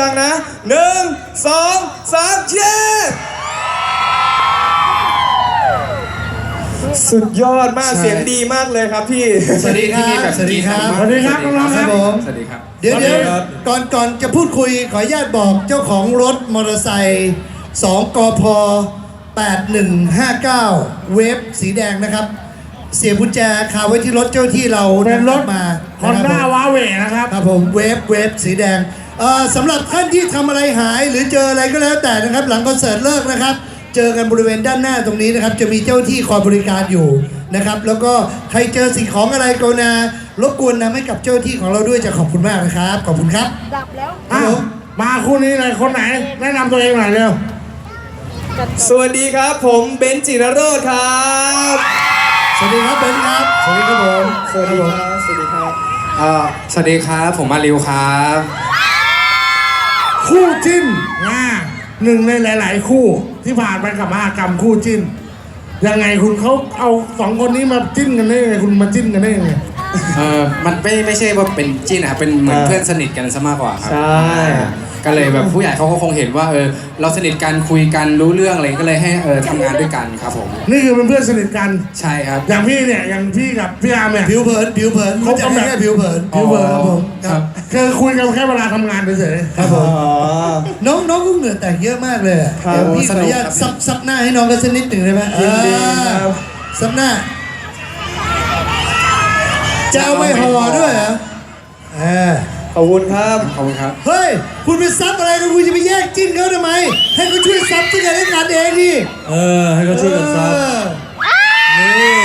ดังๆนะหนึ่งสองสามเย้สุดยอดมากใช่ เสียงดีมากเลยครับพี่ สวัสดีครับ สวัสดีครับสวัสดีครับน้องๆคครัรับบผมสวัสดีครับ เดี๋ยวสวัสเดี๋ดียวครับ ก่อนก่อนจะพูดคุยขออนุญาตบอกเจ้าของรถมอเตอร์ไซค์2กพ8159 เวฟสีแดงนะครับ เสียบกุญแจคาไว้ที่รถเจ้าที่เราเป็นรถำมาฮอนด้าะครับผมวาเวนะครับ ครับผมเวฟเวฟสีแดง เอ่อสำหรับท่านที่ทำอะไรหายหรือเจออะไรก็แล้วแต่นะครับ หลังคอนเสิร์ตเลิกนะครับ เจอกันบริเวณด้านหน้าตรงนี้นะครับ จะมีเจ้าที่คอยบริการอยู่นะครับ แล้วก็ใครเจอสิ่งของอะไรกรุณารบกวนนำให้กับเจ้าที่ของเราด้วยจะขอบคุณมากนะครับขอบคุณครับ ดับแล้วครับอ้าวผมมาคู่นี้เลยคนไหน แนะนำตัวเองหน่อยเร็วสวัสดีครับผมเบนซ์จิรโรธครับสวัสดีครับเบนซ์ครับสวัสดีครับผมสวัสดีครับสวัสดีครับ เอ่อสวัสดีครับผมมาริวครับ คู่จิ้นอ่าหนึ่งในหลาย ๆ คู่ที่ผ่านไปกับมหากรรมคู่จิ้น ยังไงคุณเขาเอาสองคนนี้มาจิ้นกันได้ยังไงคุณมาจิ้นกันได้ยังไง เออมันไม่ไม่ใช่ว่าเป็นจิ้นนะครับเป็นเหมือนอ่าเพื่อนสนิทกันซะมากกว่าครับใช่ก็เลยแบบผู้ใหญ่เขาก็คงเห็นว่าเออเราสนิทกันคุยกันรู้เรื่องอะไรก็เลยให้เออทำงานด้วยกันครับผมนี่คือเป็นเพื่อนสนิทกัน ใช่ครับ อย่างพี่เนี่ยอย่างพี่กับพี่อาร์มเนี่ย ผิวเผินผิวเผินรู้จักแค่ผิวเผินอ๋อผิวเผินครับผม ครับ คือคุยกันแค่เวลาทำงานเฉยๆครับผอ๋มอน้องน้องก็เหงื่อแตกเยอะมากเลยอะครับเดี๋ยวพี่ขออนุญาตสนุกครับซับซับหน้าให้น้องกันสักนิดหนึ่งได้ไหมยินดีอ่าครับซับหน้า จะเอาไม่ห่อด้วยเหรอเออ ขอบคุณครับ ขอบคุณครับ เฮ้ย คุณไปซับอะไรกันคุณจะไปแยกจิ้นเขาทำไม ให้เขาช่วยซับซึ่งกันและกันเองดิเออ ให้เขาช่วยกันซับเออนี่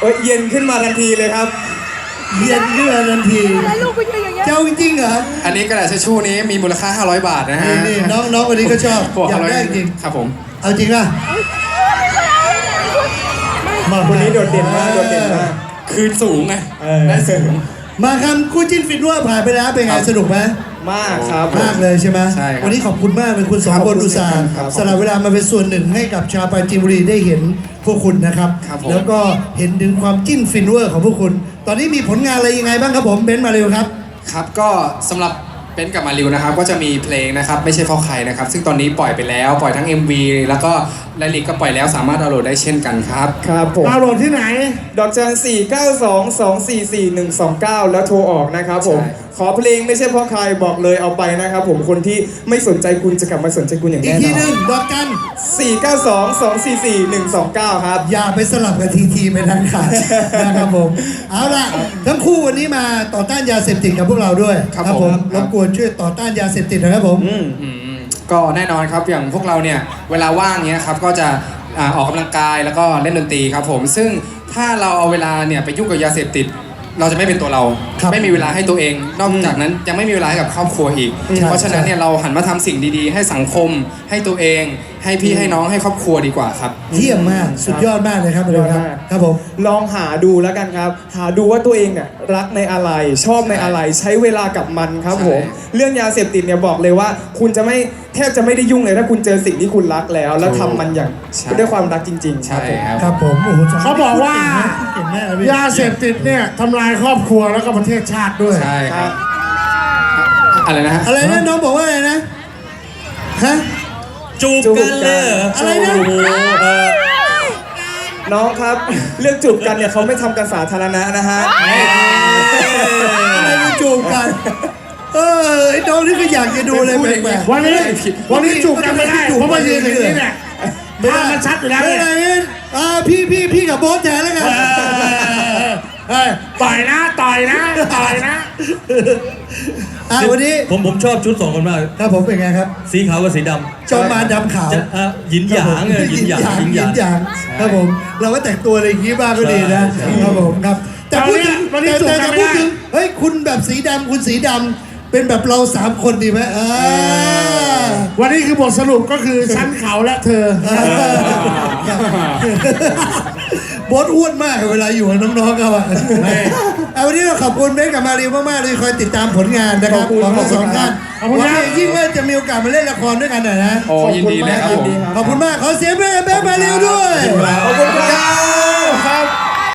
เอ้ยเย็นขึ้นมาทันทีเลยครับ เย็นขึ้นมาทันที แล้วลูกกูยืนอย่างเงี้ยเจ้าจริงๆเหรอ อันนี้กระดาษทิชชู่นี้มีมูลค่า 500 บาทนะฮะนี่นี่น้องน้องวันนี้ก็ชอบบวกอยาก500ได้จริง ครับผมเอาจริงป่ะมาคนนี้โดดเด่นมากโดดเด่นมากคืนสูงไง เออได้สูงมาคำคู่จิ้นฟินว่าผ่านไปแล้วเป็นไงครับสนุกไหม มากครับ มากเลยใช่ไหมใช่ครับวันนี้ขอบคุณมากเลยคุณสองครับคนอุตส่าห์ครับสละเวลามาเป็นส่วนหนึ่งให้กับชาวปราจีนบุรีได้เห็นพวกคุณนะครับ ครับผม แล้วก็เห็นถึงความจิ้นฟินเวอร์ของพวกคุณ ตอนนี้มีผลงานอะไรยังไงบ้างครับผมเบนซ์มาเร็วครับ ครับก็สำหรับเป็นกับมาริวนะครับ ก็จะมีเพลงนะครับ ไม่ใช่เพราะใครนะครับ ซึ่งตอนนี้ปล่อยไปแล้ว ปล่อยทั้ง MV แล้วก็ รายลิกก็ปล่อยแล้วสามารถดาวน์โหลดได้เช่นกันครับ ครับผม ดาวน์โหลดที่ไหน ดอกจัน 4 9 2 2 4 4 1 2 9 แล้วโทรออกนะครับผม ใช่ขอเพลงไม่ใช่เพราะใครบอกเลยเอาไปนะครับผม คนที่ไม่สนใจคุณจะกลับมาสนใจคุณอย่างอีกแน่ทีนหอนึ่นงดอกกัน 4 9 2 2 4 4 1 2 9 ครับ อย่าไปสลับกับทีทีไปทางขาดนะครับผม เอาล่ะ ทั้งคู่วันนี้มาต่อต้านยาเสพติดกับพวกเราด้วยครับผมผมรบกวนช่วยต่อต้านยาเสพติดนะครับผม อืมอืม ก็แน่นอนครับอย่างพวกเราเนี่ยเวลาว่างเนี้ยครับก็จะอ่าออกกำลังกายแล้วก็เล่นดนตรีครับผม ซึ่งถ้าเราเอาเวลาเนี่ยไปยุ่งกับยาเสพติด เราจะไม่เป็นตัวเรา ครับไม่มีเวลาให้ตัวเอง นอกจากนั้นยังไม่มีเวลาให้กับครอบครัวอีก ใช่เพราะฉะนั้นเนี่ยเราหันมาทำสิ่งดีๆ ให้สังคมให้ตัวเองให้พี่ให้น้องให้ครอบครัวดีกว่าครับ เยี่ยมมากสุดยอดมากเลยครับสุดยอดครับมาก ครับผม ลองหาดูแล้วกันครับ หาดูว่าตัวเองเนี่ยรักในอะไร ชอบในอะไร ใช้เวลากับมันครับใช่ผมเรื่องยาเสพติดเนี่ยบอกเลยว่า คุณจะไม่แทบจะไม่ได้ยุ่งเลยถ้าคุณเจอสิ่งที่คุณรักแล้ว แล้วทำมันอย่างใช่ ด้วยความรักจริง ๆ ครับใช่ผม ครับ ครับผมโอ้โหสงเขาบอกว่า เก่งมากเลยพี่ยาเสพติดเนี่ยทำลายครอบครัวแล้วก็ประเทศชาติด้วย ใช่ครับ อะไรนะฮะอะไรนะน้องบอกว่าอะไรนะฮะ จูบกันเลยเหรออะไรนะโอ้โหเออน้องครับ เรื่องจูบกันเนี่ยเขาไม่ทำกันสาธารณะนะฮะอะไรมาจูบกัน เออไอ้น้องนี่ก็อยากจะดูเลยพูดอย่างแปลนี้กวันนี้ผิดวันนี้จูบกันไม่ได้จูบเพราะมายืนอย่างนี้เนี่ยๆไม่ภาพได้มันชัดอยู่แล้วไม่เนี่ย ได้งั้นอ่าพี่พี่พี่กับโบ๊ทแทนแล้วกัน เออเฮ้ยต่อยนะต่อยนะต่อยนะอ่าวันนี้ผมผมชอบชุดสองคนมาก ครับผมเป็นไงครับ สีขาวกับสีดจอมมารดำขาวำจะอะหยินหยางเออหยินหยางหยินหยิยางนหยางครับผม เราก็แต่งตัวอะไรอย่างนี้บ้างก็ดีนะ ใช่ ครับผมครับ แต่พูดถึงวันนี้แต่จูบแต่กันแต่ไม่พูดได้ถึง เฮ้ย คุณแบบสีดำคุณสีดำเป็นแบบเราสามคนดีไหมอ่าวันนี้คือบทสรุปก็คือฉันเขาและเธอ โบอสอ้วนมากเวลาอยู่กับน้องๆเขาอะเอาวันนี้เราขอบคุณเบนกับมาริวมากๆเลยคอยติดตามผลงานนะครับขอบคุณของทั้งสองท่านขอบคุณหวัครับงอย่างยิ่งว่าจะมีโอกาสมาเล่นละครด้วยกันหน่อยนะ โอ้ยินดีเลยครับผม ขอบคุณมากขอเสียงเบนกับเบนมาริวด้วย ขอบคุณครับ